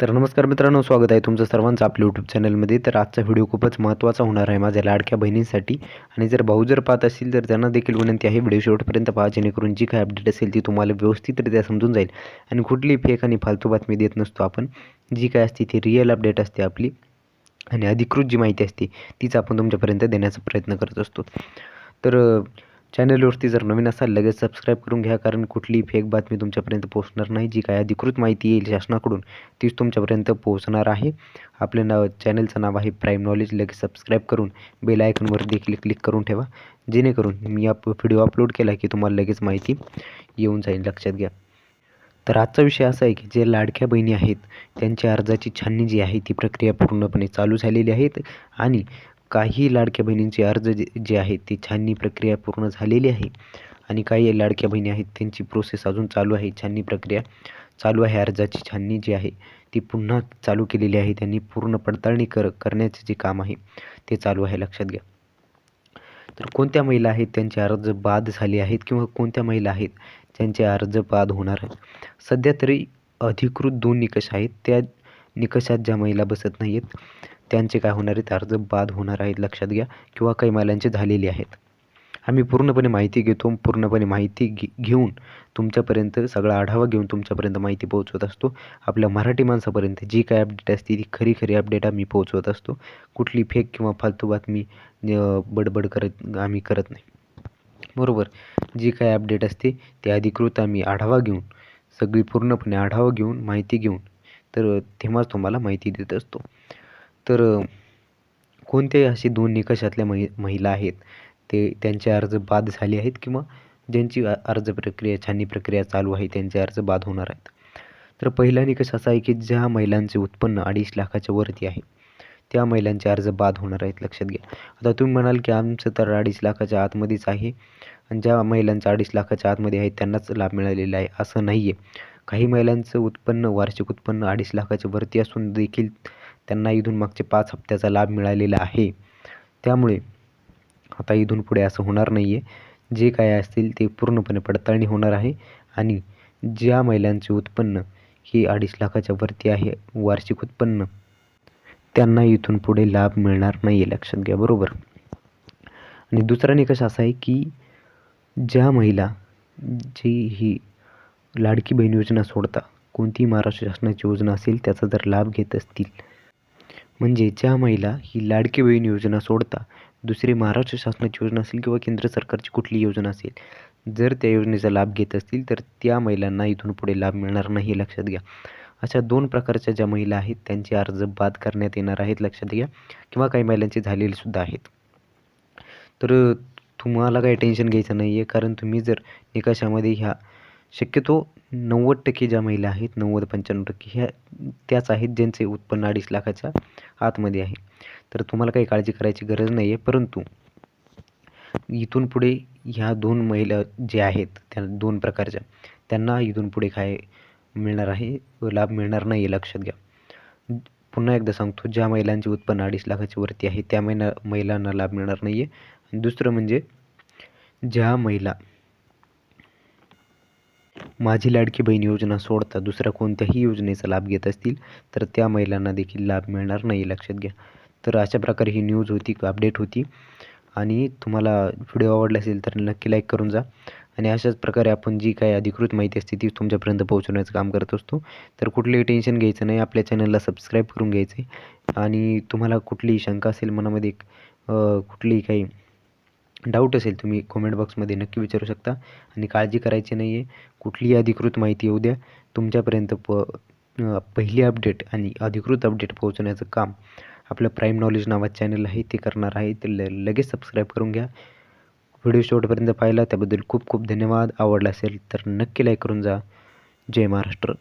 तर नमस्कार मित्रांनो स्वागत आहे तुमचं सर्वांचं आपल्या यूट्यूब चॅनलमध्ये तर आजचा व्हिडिओ खूपच महत्त्वाचा होणार आहे माझ्या लाडक्या बहिणींसाठी. आणि जर भाऊ जर पाहत असतील तर त्यांना देखील विनंती आहे व्हिडिओ शेवटपर्यंत पहा जेणेकरून जी काय अपडेट असेल ती तुम्हाला व्यवस्थितरित्या समजून जाईल. आणि कुठलीही फेक आणि फालतू बातमी देत नसतो आपण. जी काय असते ती रिअल अपडेट असते आपली. आणि अधिकृत जी माहिती असते तीच आपण तुमच्यापर्यंत देण्याचा प्रयत्न करत असतो. तर चॅनलवरती जर नवीन असाल लगेच सबस्क्राईब करून घ्या. कारण कुठलीही फेक बातमी तुमच्यापर्यंत पोहोचणार नाही. जी काय अधिकृत माहिती येईल शासनाकडून तीच तुमच्यापर्यंत पोहोचणार आहे. आपले नाव चॅनलचं नाव आहे प्राईम नॉलेज लगेच सबस्क्राईब करून बेल आयकनवर देखील क्लिक करून ठेवा. जेणेकरून मी आप व्हिडिओ अपलोड केला की तुम्हाला लगेच माहिती येऊन जाईल. लक्षात घ्या. तर आजचा विषय असा आहे की जे लाडक्या बहिणी आहेत त्यांच्या अर्जाची छाननी जी आहे ती प्रक्रिया पूर्णपणे चालू झालेली आहेत आणि काही लाडक्या बहिणींचे अर्ज जे जे आहेत ती छाननी प्रक्रिया पूर्ण झालेली आहे. आणि काही लाडक्या बहिणी आहेत त्यांची प्रोसेस अजून चालू आहे. छाननी प्रक्रिया चालू आहे. अर्जाची छाननी जी आहे ती पुन्हा चालू केलेली आहे. त्यांनी पूर्ण पडताळणी कर करण्याचे जे काम आहे ते चालू आहे. लक्षात घ्या. तर कोणत्या महिला आहेत त्यांचे अर्ज बाद झाले आहेत किंवा कोणत्या महिला आहेत ज्यांचे अर्ज बाद होणार आहेत? सध्या तरी अधिकृत दोन निकष आहेत. त्या निकषात ज्या महिला बसत नाही आहेत त्यांचे काय होणार आहेत? अर्ज बाद होणार आहेत लक्षात घ्या. किंवा काही महिलांचे झालेले आहेत. आम्ही पूर्णपणे माहिती घेतो पूर्णपणे माहिती घे घेऊन तुमच्यापर्यंत सगळा आढावा घेऊन तुमच्यापर्यंत माहिती पोहोचवत असतो. आपल्या मराठी माणसापर्यंत जी काय अपडेट असते ती खरी खरी अपडेट आम्ही पोहोचवत असतो. कुठली फेक किंवा फालतू बातमी बडबड करत आम्ही करत नाही. बरोबर? जी काय अपडेट असते ते अधिकृत आम्ही आढावा घेऊन सगळी पूर्णपणे आढावा घेऊन माहिती घेऊन तर तेव्हाच तुम्हाला माहिती देत असतो. तर कोणत्याही असे दोन निकषातल्या महि महिला आहेत ते त्यांचे अर्ज बाद झाले आहेत किंवा ज्यांची अर्ज प्रक्रिया छाननी प्रक्रिया चालू आहे त्यांचे अर्ज बाद होणार आहेत. तर पहिला निकष असा आहे की ज्या महिलांचे उत्पन्न अडीच लाखाच्या वरती आहे त्या महिलांचे अर्ज बाद होणार आहेत लक्षात घ्या. आता तुम्ही म्हणाल की आमचं तर अडीच लाखाच्या आतमध्येच आहे आणि ज्या महिलांचं अडीच लाखाच्या आतमध्ये आहे त्यांनाच लाभ मिळालेला आहे असं नाही आहे काही महिलांचं उत्पन्न वार्षिक उत्पन्न अडीच लाखाच्या वरती असून देखील त्यांना इथून मागचे पाच हप्त्याचा लाभ मिळालेला आहे. त्यामुळे आता इथून पुढे असं होणार नाही आहे जे काय असतील ते पूर्णपणे पडताळणी होणार आहे आणि ज्या महिलांचे उत्पन्न हे अडीच लाखाच्या वरती आहे वार्षिक उत्पन्न त्यांना इथून पुढे लाभ मिळणार नाही आहे लक्षात घ्या बरोबर? आणि दुसरा निकष असा आहे की ज्या महिला जी ही लाडकी बहीण योजना सोडता कोणतीही महाराष्ट्र शासनाची योजना असेल त्याचा जर लाभ घेत असतील म्हणजे ज्या महिला ही लाडकी बहीण योजना सोडता दुसरी महाराष्ट्र शासनाची योजना असेल किंवा केंद्र सरकारची कुठली योजना असेल जर त्या योजनेचा लाभ घेत असतील तर त्या महिलांना इथून पुढे लाभ मिळणार नाही हे लक्षात घ्या. अशा दोन प्रकारच्या ज्या महिला आहेत त्यांचे अर्ज बाद करण्यात येणार आहेत लक्षात घ्या. किंवा काही महिलांचे झालेले सुद्धा आहेत. तर तुम्हाला काही टेन्शन घ्यायचं नाही आहे कारण तुम्ही जर निकषामध्ये ह्या शक्यतो नव्वद टक्के ज्या महिला आहेत नव्वद पंच्याण्णव टक्के ह्या त्याच आहेत ज्यांचे उत्पन्न अडीच लाखाच्या आतमध्ये आहे. तर तुम्हाला काही काळजी करायची गरज नाही आहे परंतु इथून पुढे ह्या दोन महिला जे आहेत त्या दोन प्रकारच्या त्यांना इथून पुढे काय मिळणार आहे? लाभ मिळणार नाही आहे लक्षात घ्या. पुन्हा एकदा सांगतो ज्या महिलांचे उत्पन्न अडीच लाखाच्या वरती आहे त्या महिला महिलांना लाभ मिळणार नाही आहे दुसरं म्हणजे ज्या महिला माझी लाडकी बहीण योजना सोडता दुसऱ्या कोणत्याही योजनेचा लाभ घेत असतील तर त्या महिलांना देखील लाभ मिळणार नाही लक्षात घ्या. तर अशा प्रकारे ही न्यूज होती अपडेट होती. आणि तुम्हाला व्हिडिओ आवडला असेल तर नक्की लाईक करून जा. आणि अशाच प्रकारे आपण जी काही अधिकृत माहिती असते ती तुमच्यापर्यंत पोहोचवण्याचं काम करत असतो. तर कुठलेही टेन्शन घ्यायचं नाही आपल्या चॅनलला सबस्क्राईब करून घ्यायचं आहे. आणि तुम्हाला कुठलीही शंका असेल मनामध्ये कुठलीही काही डाऊट असेल तुम्ही कॉमेंट बॉक्समध्ये नक्की विचारू शकता. आणि काळजी करायची नाही आहे कुठलीही अधिकृत माहिती येऊ द्या. तुमच्यापर्यंत प पहिली अपडेट आणि अधिकृत अपडेट पोहोचवण्याचं काम आपलं प्राईम नॉलेज नावाचं चॅनल आहे ते करणार आहे. ते ल लगेच सबस्क्राईब करून घ्या. व्हिडिओ शेवटपर्यंत पाहिला त्याबद्दल खूप खूप धन्यवाद. आवडला असेल तर नक्की लाईक करून जा. जय महाराष्ट्र.